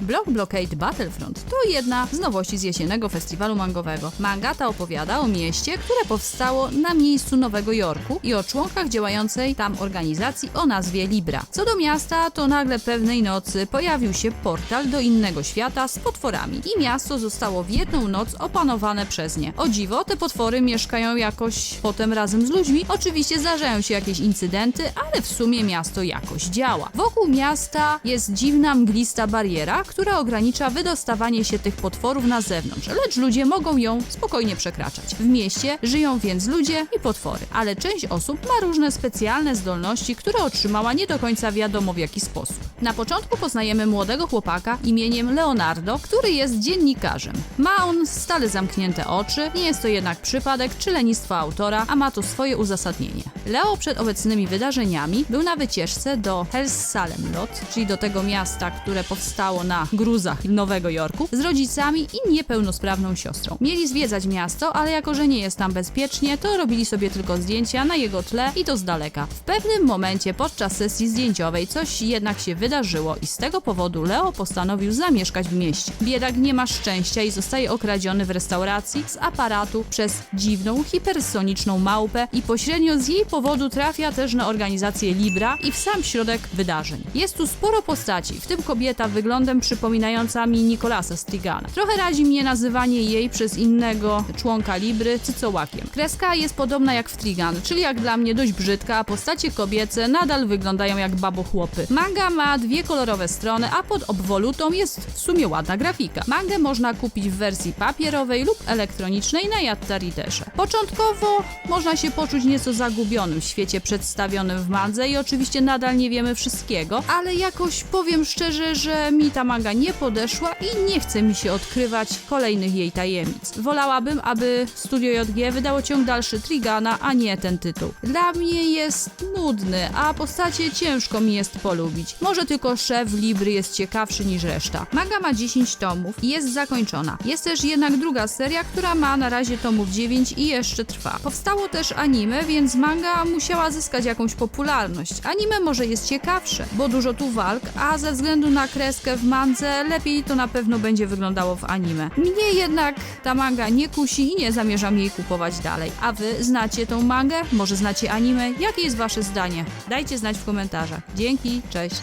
Block Blockade Battlefront to jedna z nowości z jesiennego festiwalu mangowego. Manga ta opowiada o mieście, które powstało na miejscu Nowego Jorku i o członkach działającej tam organizacji o nazwie Libra. Co do miasta, to nagle pewnej nocy pojawił się portal do innego świata z potworami i miasto zostało w jedną noc opanowane przez nie. O dziwo, te potwory mieszkają jakoś potem razem z ludźmi. Oczywiście zdarzają się jakieś incydenty, ale w sumie miasto jakoś działa. Wokół miasta jest dziwna mglista bariera, która ogranicza wydostawanie się tych potworów na zewnątrz, lecz ludzie mogą ją spokojnie przekraczać. W mieście żyją więc ludzie i potwory, ale część osób ma różne specjalne zdolności, które otrzymała nie do końca wiadomo w jaki sposób. Na początku poznajemy młodego chłopaka imieniem Leonardo, który jest dziennikarzem. Ma on stale zamknięte oczy, nie jest to jednak przypadek czy lenistwo autora, a ma to swoje uzasadnienie. Leo przed obecnymi wydarzeniami był na wycieczce do Hells Salem Lot, czyli do tego miasta, które powstało na gruzach Nowego Jorku, z rodzicami i niepełnosprawną siostrą. Mieli zwiedzać miasto, ale jako że nie jest tam bezpiecznie, to robili sobie tylko zdjęcia na jego tle i to z daleka. W pewnym momencie podczas sesji zdjęciowej coś jednak się wydarzyło i z tego powodu Leo postanowił zamieszkać w mieście. Biedak nie ma szczęścia i zostaje okradziony w restauracji z aparatu przez dziwną, hipersoniczną małpę i pośrednio z jej powodu trafia też na organizację Libra i w sam środek wydarzeń. Jest tu sporo postaci, w tym kobieta wyglądem przypominająca mi Nikolasa Strigana. Trochę razi mnie nazywanie jej przez innego członka Libry cycołakiem. Kreska jest podobna jak w Trigan, czyli jak dla mnie dość brzydka, a postacie kobiece nadal wyglądają jak babochłopy. Manga ma dwie kolorowe strony, a pod obwolutą jest w sumie ładna grafika. Mangę można kupić w wersji papierowej lub elektronicznej na Yatta Readerze. Początkowo można się poczuć nieco zagubionym w świecie przedstawionym w mandze i oczywiście nadal nie wiemy wszystkiego, ale jakoś powiem szczerze, że mi ta manga nie podeszła i nie chce mi się odkrywać kolejnych jej tajemnic. Wolałabym, aby Studio JG wydało ciąg dalszy Trigana, a nie ten tytuł. Dla mnie jest nudny, a postacie ciężko mi jest polubić. Może tylko szef Libry jest ciekawszy niż reszta. Manga ma 10 tomów i jest zakończona. Jest też jednak druga seria, która ma na razie tomów 9 i jeszcze trwa. Powstało też anime, więc manga musiała zyskać jakąś popularność. Anime może jest ciekawsze, bo dużo tu walk, a ze względu na kreskę w mandze lepiej to na pewno będzie wyglądało w anime. Mnie jednak ta manga nie kusi i nie zamierzam jej kupować dalej. A wy znacie tą mangę? Może znacie anime? Jakie jest wasze zdanie? Dajcie znać w komentarzach. Dzięki, cześć.